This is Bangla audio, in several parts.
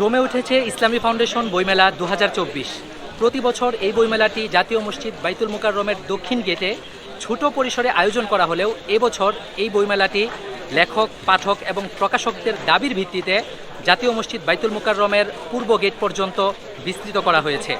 জমে উঠেছে ইসলামী ফাউন্ডেশন বইমেলা দু হাজার চব্বিশ। প্রতি বছর এই বইমেলাটি জাতীয় মসজিদ বাইতুল মুকাররমের দক্ষিণ গেটে ছোট পরিসরে আয়োজন করা হলেও এবছর এই বইমেলাটি লেখক, পাঠক এবং প্রকাশকদের দাবির ভিত্তিতে জাতীয় মসজিদ বাইতুল মুকাররমের পূর্ব গেট পর্যন্ত বিস্তৃত করা হয়েছে।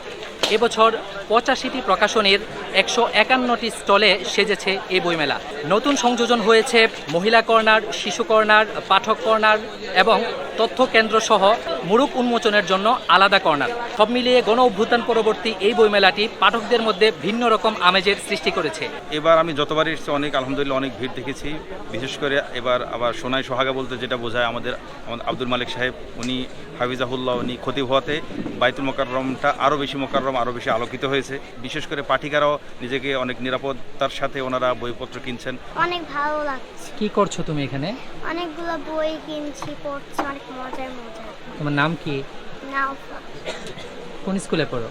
এবছর পঁচাশিটি প্রকাশনীর একশো একান্নটি স্টলে সেজেছে এই বইমেলা। নতুন সংযোজন হয়েছে মহিলা কর্নার, শিশু কর্নার, পাঠক কর্নার এবং তথ্য কেন্দ্র সহ মুরুক উন্মোচনের জন্য আলাদা কর্নার। সব মিলিয়ে গণ অভ্যুত্থান পরবর্তী এই বইমেলাটি পাঠকদের মধ্যে ভিন্ন রকম আমেজের সৃষ্টি করেছে। এবার আমি যতবার এসেছি, অনেক আলহামদুলিল্লাহ অনেক ভিড় দেখেছি। বিশেষ করে এবার আবার সোনাই সোহাগা বলতে যেটা বোঝায় আমাদের আমাদের আব্দুল মালিক সাহেব, উনি হাফিজাহুল্লাহ, উনি ক্ষতি হওয়াতে বাইতুল মোকাররমটা আরও বেশি মোকাররম আরও বেশি আলোকিত হয়েছে। বিশেষ করে পাঠিকারাও নিজেকে অনেক নিরাপত্তার সাথে ওনারা বইপত্র কিনছেন। অনেক ভালো লাগছে। কি করছ তুমি এখানে? অনেকগুলো বই কিনছি পড়ছি অনেক মজার মজার। তোমার নাম কি? নাও কোন স্কুলে পড়ো?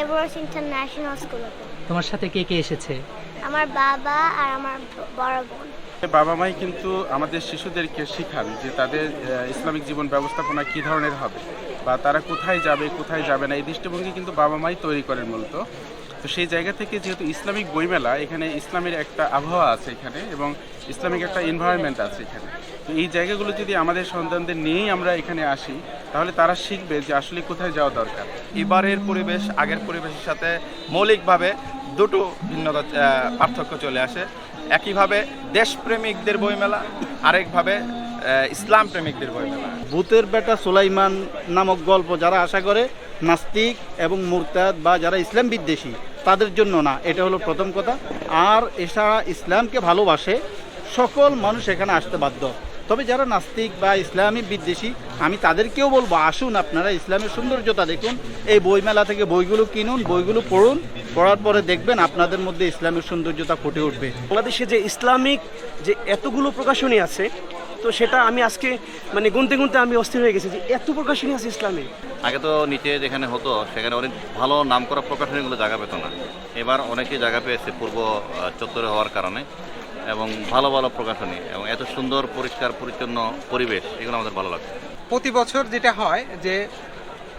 এভারেস্ট ইন্টারন্যাশনাল স্কুলে তোমার সাথে কে কে এসেছে? আমার বাবা আর আমার বড় বোন। বাবা মাই কিন্তু আমাদের শিশুদেরকে শেখান যে তাদের ইসলামিক জীবন ব্যবস্থাপনা কী ধরনের হবে। বা তারা কোথায় যাবে কোথায় যাবে না, এই দৃষ্টিভঙ্গি কিন্তু বাবা মাই তৈরি করেন মূলত। তো সেই জায়গা থেকে যেহেতু ইসলামিক বইমেলা, এখানে ইসলামের একটা আবহাওয়া আছে এখানে এবং ইসলামিক একটা এনভায়রনমেন্ট আছে এখানে। তো এই জায়গাগুলো যদি আমাদের সন্তানদের নিয়েই আমরা এখানে আসি, তাহলে তারা শিখবে যে আসলে কোথায় যাওয়া দরকার। এবারের পরিবেশ, আগের পরিবেশের সাথে মৌলিকভাবে দুটো ভিন্নতা পার্থক্য চলে আসে। একইভাবে দেশপ্রেমিকদের বইমেলা, আরেকভাবে ইসলাম প্রেমিকদের বইমেলা ভূতের বেটা সুলাইমান নামক গল্প যারা আশা করে নাস্তিক এবং মুরতাদ বা যারা ইসলাম বিদ্বেষী তাদের জন্য না এটা হলো প্রথম কথা। আর এছাড়া ইসলামকে ভালোবাসে সকল মানুষ এখানে আসতে বাধ্য। তবে যারা নাস্তিক বা ইসলামী বিদ্বেষী আমি তাদেরকেও বলব আসুন আপনারা ইসলামের সৌন্দর্যতা দেখুন এই বইমেলা থেকে বইগুলো কিনুন বইগুলো পড়ুন পড়ার পরে দেখবেন আপনাদের মধ্যে ইসলামের সৌন্দর্যতা ফুটে উঠবে। বাংলাদেশে যে ইসলামিক যে এতগুলো প্রকাশনী আছে তো সেটা আমি আজকে মানে গুনতে গুনতে আমি অস্থির হয়ে গেছি যে এত প্রকাশনী আছে ইসলামে। আগে তো নিচে যেখানে হতো সেখানে অনেক ভালো নাম করা প্রকাশনীগুলো জায়গা পেত না। এবার অনেকেই জায়গা পেয়েছে পূর্ব চত্বরে হওয়ার কারণে এবং ভালো ভালো প্রকাশনী এবং এত সুন্দর পরিষ্কার পরিচ্ছন্ন পরিবেশ এগুলো আমাদের ভালো লাগছে। প্রতি বছর যেটা হয় যে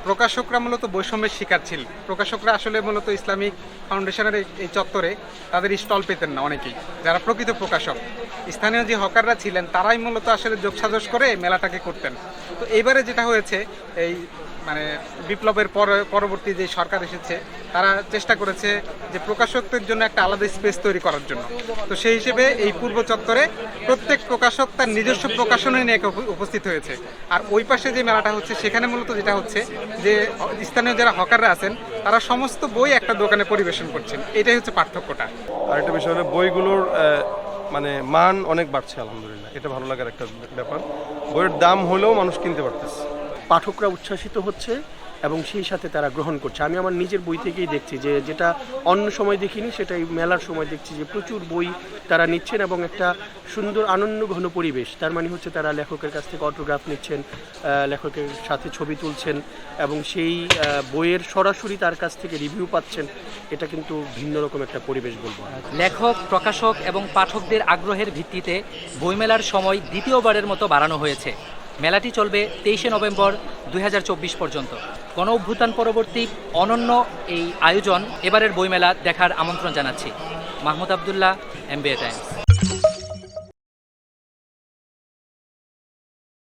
প্রকাশকরা মূলত বৈষম্যের শিকার ছিল। প্রকাশকরা আসলে মূলত ইসলামিক ফাউন্ডেশনের এই- চত্বরে তাদের স্টল পেতেন না অনেকেই, যারা প্রকৃত প্রকাশক। স্থানীয় যে হকাররা ছিলেন, তারাই মূলত আসলে যোগসাজস করে মেলাটাকে করতেন। তো এইবারে যেটা হয়েছে, এই মানে বিপ্লবের পর- পরবর্তী যে সরকার এসেছে, তারা চেষ্টা করেছে যে প্রকাশকদের জন্য একটা আলাদা স্পেস তৈরি করার জন্য। তো সেই হিসেবে এই পূর্ব চত্বরে প্রত্যেক প্রকাশক তার নিজস্ব প্রকাশনী নিয়ে উপস্থিত হয়েছে। আর ওই পাশে যে মেলাটা হচ্ছে, সেখানে মূলত যেটা হচ্ছে যে স্থানীয় যারা হকাররা আছেন তারা সমস্ত বই একটা দোকানে পরিবেশন করছেন। এটাই হচ্ছে পার্থক্যটা। আর একটা বিষয় হলো বইগুলোর মানে মান অনেক বাড়ছে আলহামদুলিল্লাহ। এটা ভালো লাগার একটা ব্যাপার। বইয়ের দাম হলেও মানুষ কিনতে পারতেছে। পাঠকরা উচ্ছ্বাসিত হচ্ছে এবং সেই সাথে তারা গ্রহণ করছে। আমি আমার নিজের বই থেকেই দেখছি যে যেটা অন্য সময় দেখিনি সেটা এই মেলার সময় দেখছি যে প্রচুর বই তারা নিচ্ছেন এবং একটা সুন্দর আনন্দ ঘন পরিবেশ। তার মানে হচ্ছে তারা লেখকের কাছ থেকে অটোগ্রাফ নিচ্ছেন লেখকের সাথে ছবি তুলছেন এবং সেই বইয়ের সরাসরি তার কাছ থেকে রিভিউ পাচ্ছেন। এটা কিন্তু ভিন্ন রকম একটা পরিবেশ বলব। লেখক, প্রকাশক এবং পাঠকদের আগ্রহের ভিত্তিতে বইমেলার সময় দ্বিতীয়বারের মতো বাড়ানো হয়েছে। মেলাটি চলবে তেইশে নভেম্বর দু হাজার চব্বিশ পর্যন্ত। গণ অভ্যুত্থান পরবর্তী অনন্য এই আয়োজন এবারের বইমেলা দেখার আমন্ত্রণ জানাচ্ছি। Mahmud Abdullah MBA Times